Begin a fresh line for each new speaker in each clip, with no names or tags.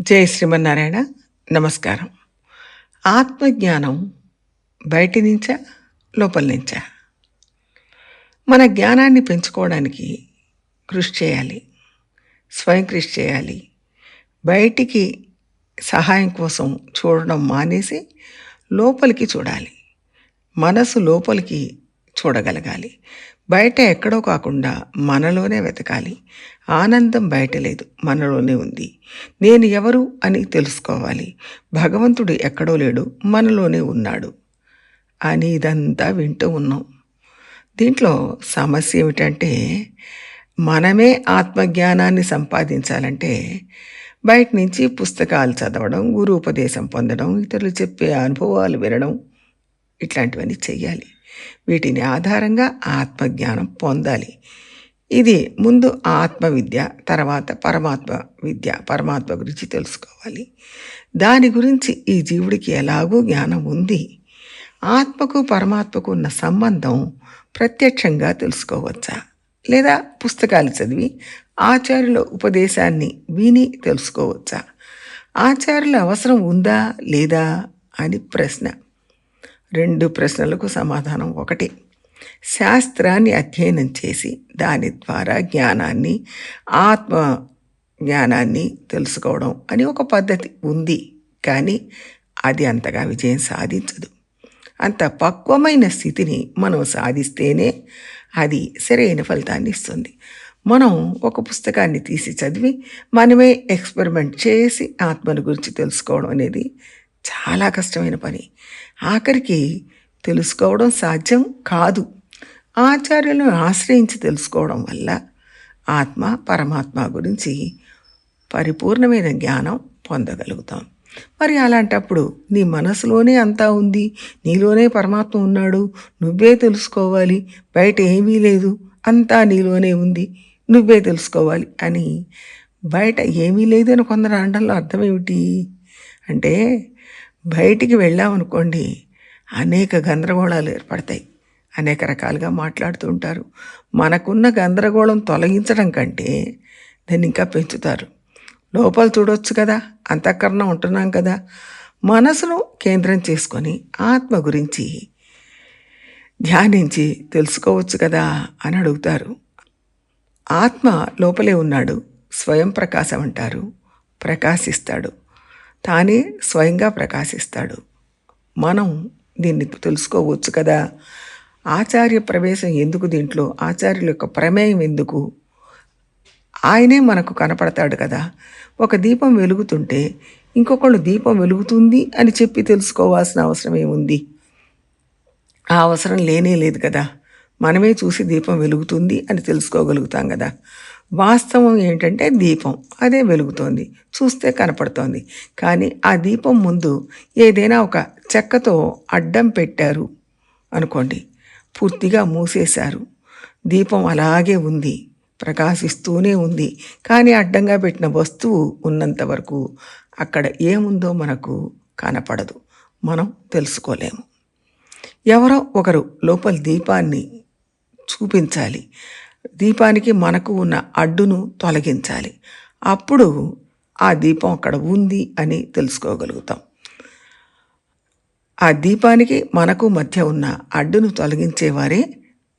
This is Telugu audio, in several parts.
జై శ్రీమన్నారాయణ. నమస్కారం. ఆత్మజ్ఞానం బయటి నుంచా లోపల నుంచా? మన జ్ఞానాన్ని పెంచుకోవడానికి కృషి చేయాలి. స్వయం కృషి చేయాలి. బయటికి సహాయం కోసం చూడడం మానేసి లోపలికి చూడాలి. మనసు లోపలికి చూడగలగాలి. బయట ఎక్కడో కాకుండా మనలోనే వెతకాలి. ఆనందం బయట లేదు మనలోనే ఉంది. నేను ఎవరు అని తెలుసుకోవాలి. భగవంతుడు ఎక్కడో లేడు మనలోనే ఉన్నాడు అని ఇదంతా వింటూ ఉన్నాం. దీంట్లో సమస్య ఏమిటంటే మనమే ఆత్మజ్ఞానాన్ని సంపాదించాలంటే బయట నుంచి పుస్తకాలు చదవడం గురు ఉపదేశం పొందడం ఇతరులు చెప్పే అనుభవాలు వినడం ఇట్లాంటివన్నీ చెయ్యాలి. వీటిని ఆధారంగా ఆత్మజ్ఞానం పొందాలి. ఇది ముందు ఆత్మ విద్య తర్వాత పరమాత్మ విద్య పరమాత్మ గురించి తెలుసుకోవాలి. దాని గురించి ఈ జీవుడికి ఎలాగూ జ్ఞానం ఉంది. ఆత్మకు పరమాత్మకు ఉన్న సంబంధం ప్రత్యక్షంగా తెలుసుకోవచ్చా? లేదా పుస్తకాలు చదివి ఆచార్యుల ఉపదేశాన్ని విని తెలుసుకోవచ్చా? ఆచార్యుల అవసరం ఉందా లేదా? అని ప్రశ్న. రెండు ప్రశ్నలకు సమాధానం ఒకటి. శాస్త్రాన్ని అధ్యయనం చేసి దాని ద్వారా జ్ఞానాన్ని ఆత్మ జ్ఞానాన్ని తెలుసుకోవడం అని ఒక పద్ధతి ఉంది. కానీ అది అంతగా విజయం సాధించదు. అంత పక్వమైన స్థితిని మనం సాధిస్తేనే అది సరైన ఫలితాన్ని ఇస్తుంది. మనం ఒక పుస్తకాన్ని తీసి చదివి మనమే ఎక్స్పెరిమెంట్ చేసి ఆత్మను గురించి తెలుసుకోవడం అనేది చాలా కష్టమైన పని. ఆఖరికి తెలుసుకోవడం సాధ్యం కాదు. ఆచార్యులను ఆశ్రయించి తెలుసుకోవడం వల్ల ఆత్మ పరమాత్మ గురించి పరిపూర్ణమైన జ్ఞానం పొందగలుగుతాం. మరి అలాంటప్పుడు నీ మనసులోనే అంతా ఉంది నీలోనే పరమాత్మ ఉన్నాడు నువ్వే తెలుసుకోవాలి బయట ఏమీ లేదు అంతా నీలోనే ఉంది నువ్వే తెలుసుకోవాలి అని బయట ఏమీ లేదు అని కొందరు అనడంలో అర్థం ఏమిటి? అంటే బయటికి వెళ్ళామనుకోండి అనేక గందరగోళాలు ఏర్పడతాయి. అనేక రకాలుగా మాట్లాడుతూ ఉంటారు. మనకున్న గందరగోళం తొలగించడం కంటే దాన్ని ఇంకా పెంచుతారు. లోపల చూడవచ్చు కదా అంతఃకరణ ఉంటున్నాం కదా. మనసును కేంద్రం చేసుకొని ఆత్మ గురించి ధ్యానించి తెలుసుకోవచ్చు కదా అని అడుగుతారు. ఆత్మ లోపలే ఉన్నాడు స్వయం ప్రకాశం అంటారు ప్రకాశిస్తాడు. తానే స్వయంగా ప్రకాశిస్తాడు. మనం దీన్ని తెలుసుకోవచ్చు కదా. ఆచార్య ప్రవేశం ఎందుకు దీంట్లో? ఆచార్యుల యొక్క ప్రమేయం ఎందుకు? ఆయనే మనకు కనపడతాడు కదా. ఒక దీపం వెలుగుతుంటే ఇంకొకళ్ళు దీపం వెలుగుతుంది అని చెప్పి తెలుసుకోవాల్సిన అవసరం ఏముంది? ఆ అవసరం లేనే లేదు కదా. మనమే చూసి దీపం వెలుగుతుంది అని తెలుసుకోగలుగుతాం కదా. వాస్తవం ఏంటంటే దీపం. అదే వెలుగుతోంది. చూస్తే కనపడుతోంది. కానీ ఆ దీపం ముందు ఏదైనా ఒక చెక్కతో అడ్డం పెట్టారు అనుకోండి. పూర్తిగా మూసేశారు. దీపం అలాగే ఉంది. ప్రకాశిస్తూనే ఉంది. కానీ అడ్డంగా పెట్టిన వస్తువు ఉన్నంత వరకు అక్కడ ఏముందో మనకు కనపడదు. మనం తెలుసుకోలేము. ఎవరో ఒకరు లోపల దీపాన్ని చూపించాలి. దీపానికి మనకు ఉన్న అడ్డును తొలగించాలి. అప్పుడు ఆ దీపం అక్కడ ఉంది అని తెలుసుకోగలుగుతాం. ఆ దీపానికి మనకు మధ్య ఉన్న అడ్డును తొలగించేవారే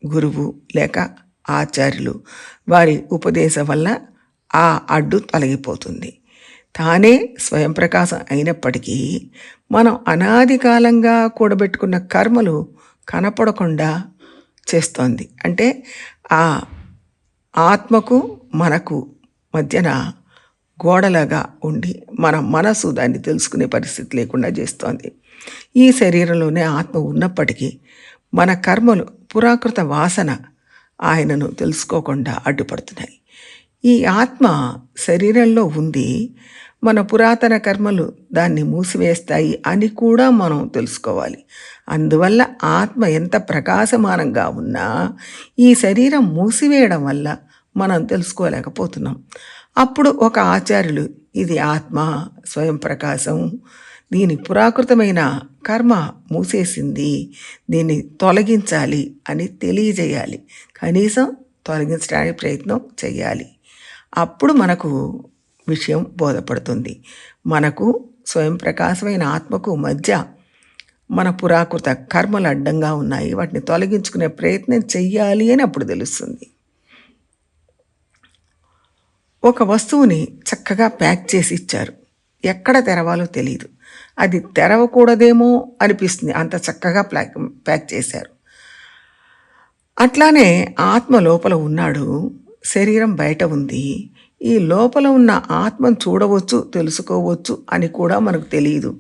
గురువు లేక ఆచార్యులు. వారి ఉపదేశం వల్ల ఆ అడ్డు తొలగిపోతుంది. తానే స్వయం ప్రకాశం అయినప్పటికీ మనం అనాది కాలంగా కూడబెట్టుకున్న కర్మలు కనపడకుండా చేస్తోంది. అంటే ఆ ఆత్మకు మనకు మధ్యన గోడలాగా ఉండి మన మనసు దాన్ని తెలుసుకునే పరిస్థితి లేకుండా చేస్తోంది. ఈ శరీరంలోనే ఆత్మ ఉన్నప్పటికీ మన కర్మలు పురాకృత వాసన ఆయనను తెలుసుకోకుండా అడ్డుపడుతున్నాయి. ఈ ఆత్మ శరీరంలో ఉంది మన పురాతన కర్మలు దాన్ని మూసివేస్తాయి అని కూడా మనం తెలుసుకోవాలి. అందువల్ల ఆత్మ ఎంత ప్రకాశమానంగా ఉన్నా ఈ శరీరం మూసివేయడం వల్ల మనం తెలుసుకోలేకపోతున్నాం. అప్పుడు ఒక ఆచార్యులు ఇది ఆత్మ స్వయం ప్రకాశం దీని పురాకృతమైన కర్మ మూసేసింది దీన్ని తొలగించాలి అని తెలియజేయాలి. కనీసం తొలగించడానికి ప్రయత్నం చేయాలి. అప్పుడు మనకు విషయం బోధపడుతుంది. మనకు స్వయం ప్రకాశమైన ఆత్మకు మధ్య మన పురాకృత కర్మలు అడ్డంగా ఉన్నాయి. వాటిని తొలగించుకునే ప్రయత్నం చెయ్యాలి అని అప్పుడు తెలుస్తుంది. ఒక వస్తువుని చక్కగా ప్యాక్ చేసి ఇచ్చారు. ఎక్కడ తెరవాలో తెలియదు అది తెరవకూడదేమో అనిపిస్తుంది. అంత చక్కగా ప్యాక్ ప్యాక్ చేశారు. అట్లానే ఆత్మ లోపల ఉన్నాడు. శరీరం బయట ఉంది. ఈ లోపల ఉన్న ఆత్మను చూడవచ్చు తెలుసుకోవచ్చు అని కూడా మనకు తెలియదు.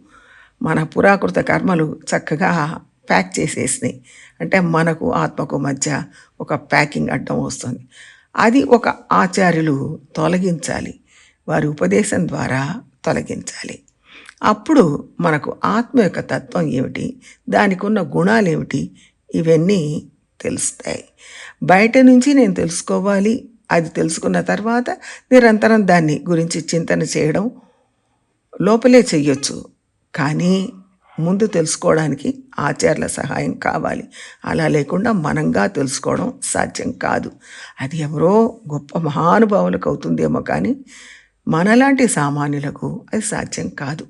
మన పురాకృత కర్మలు చక్కగా ప్యాక్ చేసేసినాయి. అంటే మనకు ఆత్మకు మధ్య ఒక ప్యాకింగ్ అడ్డం వస్తుంది. అది ఒక ఆచార్యులు తొలగించాలి. వారి ఉపదేశం ద్వారా తొలగించాలి. అప్పుడు మనకు ఆత్మ యొక్క తత్వం ఏమిటి? దానికి ఉన్న గుణాలు ఏమిటి ఇవన్నీ తెలుస్తాయి. బయట నుంచి నేను తెలుసుకోవాలి అది తెలుసుకున్న తర్వాత నిరంతరం దాన్ని గురించి చింతన చేయడం లోపలే చెయ్యొచ్చు. కానీ ముందు తెలుసుకోవడానికి ఆచార్యుల సహాయం కావాలి. అలా లేకుండా మనంగా తెలుసుకోవడం సాధ్యం కాదు. అది ఎవరో గొప్ప మహానుభావులకు అవుతుందేమో కానీ మనలాంటి సామాన్యులకు అది సాధ్యం కాదు.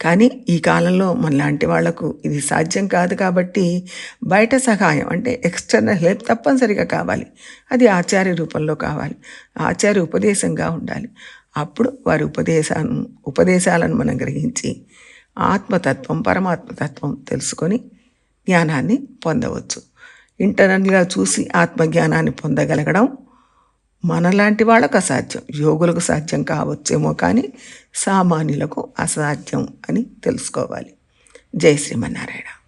కానీ ఈ కాలంలో మనలాంటి వాళ్ళకు ఇది సాధ్యం కాదు కాబట్టి బయట సహాయం అంటే ఎక్స్టర్నల్ హెల్ప్ తప్పనిసరిగా కావాలి. అది ఆచార్య రూపంలో కావాలి. ఆచార్య ఉపదేశంగా ఉండాలి. అప్పుడు వారి ఉపదేశాలను ఉపదేశాలను మనం గ్రహించి ఆత్మతత్వం పరమాత్మతత్వం తెలుసుకొని జ్ఞానాన్ని పొందవచ్చు. ఇంటర్నల్గా చూసి ఆత్మజ్ఞానాన్ని పొందగలగడం మనలాంటి వాళ్ళకు అసాధ్యం. యోగులకు సాధ్యం కావచ్చేమో కానీ సామాన్యులకు అసాధ్యం అని తెలుసుకోవాలి. జై శ్రీమన్నారాయణ.